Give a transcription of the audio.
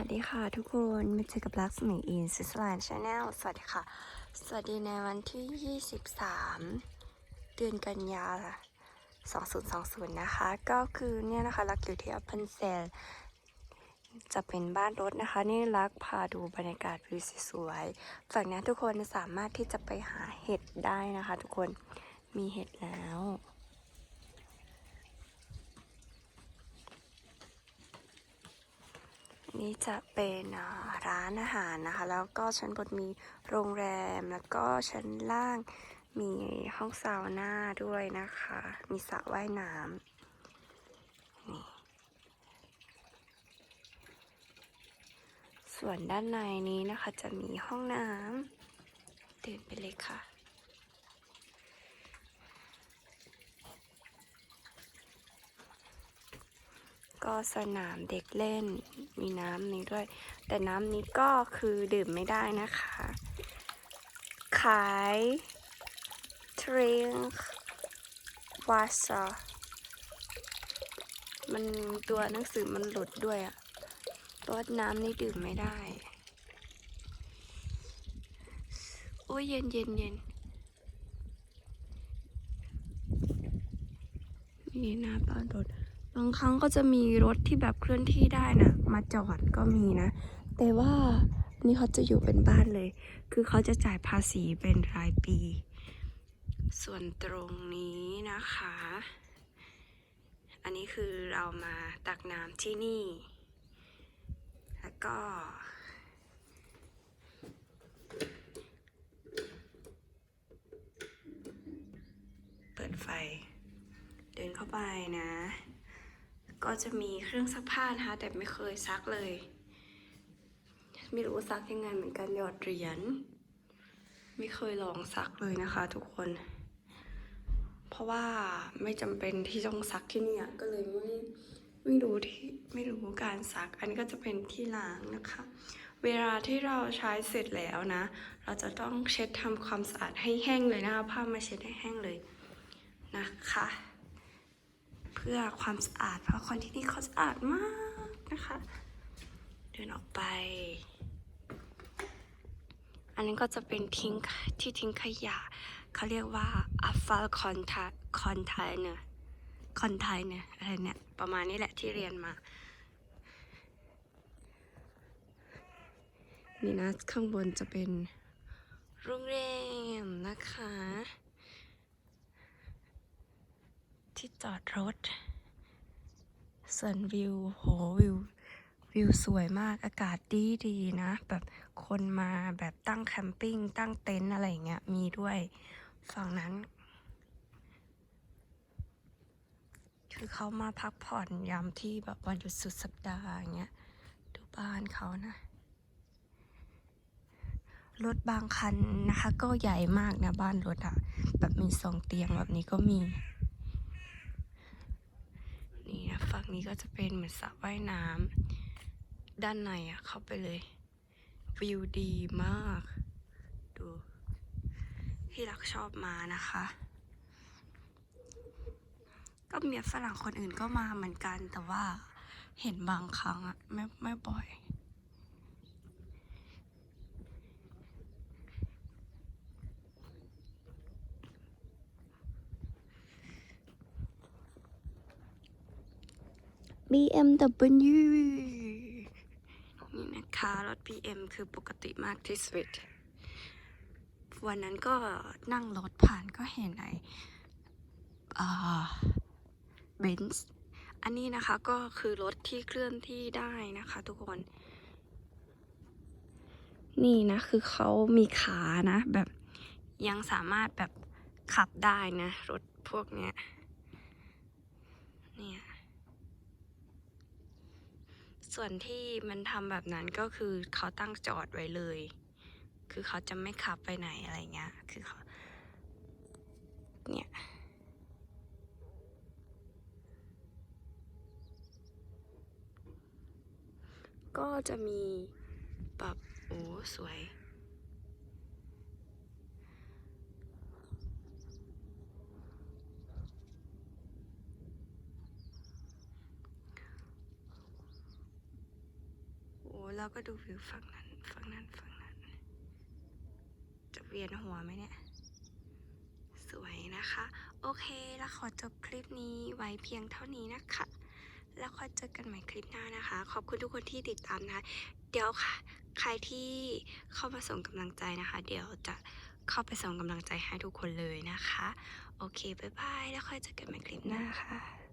วัสดีค่ะทุกคนมาเจอกับลักษมีอินซิสแลนด์ชาแนลสวัสดีค่ะ สวัสดีในวันที่ 23 เดือนกันยา 2020 นะคะ ก็คือเนี่ยนะคะลักอยู่ที่อัพเ n นเซลจะเป็นบ้านรถนะคะ นี่ลักพาดูบรรยากาศวิวสวยๆฝั่งนี้ทุกคนสามารถที่จะไปหาเห็ดได้นะคะ ทุกคนมีเห็ดแล้ว นี่จะเป็นร้านอาหารนะคะ แล้วก็ชั้นบนมีโรงแรม แล้วก็ชั้นล่างมีห้องซาวน่าด้วยนะคะ มีสระว่ายน้ำนี่ส่วนด้านในนี้นะคะจะมีห้องน้ำเดินไปเลยค่ะ ก็สนามเด็กเล่น มีน้ำนี้ด้วย แต่น้ำนี้ก็คือดื่มไม่ได้นะคะ ขายทริงวาซามันตัวหนังสือมันหลุดด้วยอะเพราะว่าน้ำนี่ดื่มไม่ได้ โอ้ยเย็นเย็นเย็นนี่น้าบ้านรถ บางครั้งก็จะมีรถที่แบบเคลื่อนที่ได้นะมาจอดก็มีนะ แต่ว่านี่เขาจะอยู่เป็นบ้านเลย คือเขาจะจ่ายภาษีเป็นรายปี ส่วนตรงนี้นะคะ อันนี้คือเรามาตักน้ำที่นี่ แล้วก็ เปิดไฟ เดินเข้าไปนะ ก็จะมีเครื่องซักผ้านะคะแต่ไม่เคยซักเลย ไม่รู้ซักยังไงเหมือนกันหยอดเหรียญไม่เคยลองซักเลยนะคะ ทุกคน เพราะว่าไม่จำเป็นที่ต้องซักที่นี่ก็เลยไม่ไม่รู้ที่ไม่รู้การซัก อันนี้ก็จะเป็นที่ล้างนะคะ เวลาที่เราใช้เสร็จแล้วนะ เราจะต้องเช็ดทำความสะอาดให้แห้งเลยนะคะผ้ามาเช็ดให้แห้งเลยนะคะ เพื่อความสะอาด เพราะคนที่นี่เขาสะอาดมากนะคะ เดินออกไป อันนี้ก็จะเป็นทิ้งที่ทิ้งขยะ เขาเรียกว่า a f a l container container อะไรเนี่ย ประมาณนี้แหละที่เรียนมา นี่นะข้างบนจะเป็นโรงแรมนะคะ ที่จอดรถ ส่วนวิวโหวิว วิวสวยมากอากาศดีดีนะ แบบคนมาแบบตั้งแคมปิ้ง ตั้งเต็นท์อะไรอย่างเงี้ยมีด้วยฝั่งนั้น คือเขามาพักผ่อนยามที่แบบวันหยุดสุดสัปดาห์อย่างเงี้ยดูบ้านเขานะรถบางคันนะคะ ก็ใหญ่มากนะบ้านรถอะแบบมีสองเตียงแบบนี้ก็มี นี่ นี้ก็จะเป็นเหมือนสระว่ายน้ำด้านในอะเข้าไปเลย วิวดีมาก ดูที่รักชอบมานะคะ ก็มีฝรั่งคนอื่นก็มาเหมือนกันแต่ว่าเห็นบางครั้งอะไม่ไม่บ่อย BMW นี่นะคะ รถ BM คือปกติมากที่สุด วันนั้นก็นั่งรถผ่านก็เห็นไอเบนซ์อันนี้นะคะก็คือรถที่เคลื่อนที่ได้นะคะทุกคน นี่นะคือเขามีขานะ แบบยังสามารถแบบขับได้นะ รถพวกเนี้ย ส่วนที่มันทำแบบนั้นก็คือเขาตั้งจอดไว้เลย คือเขาจะไม่ขับไปไหนอะไรเงี้ย คือเขาเนี่ยก็จะมีแบบโอ้สวย แล้วก็ดูวิวฝั่งนั้น ฝั่งนั้น ฝั่งนั้น จะเวียนหัวไหมเนี่ย สวยนะคะ โอเค แล้วขอจบคลิปนี้ไว้เพียงเท่านี้นะคะ แล้วค่อยเจอกันใหม่คลิปหน้านะคะ ขอบคุณทุกคนที่ติดตามนะคะ เดี๋ยวค่ะ ใครที่เข้ามาส่งกำลังใจนะคะ เดี๋ยวจะเข้าไปส่งกำลังใจให้ทุกคนเลยนะคะ โอเค บ๊ายบาย แล้วค่อยเจอกันใหม่คลิปหน้าค่ะ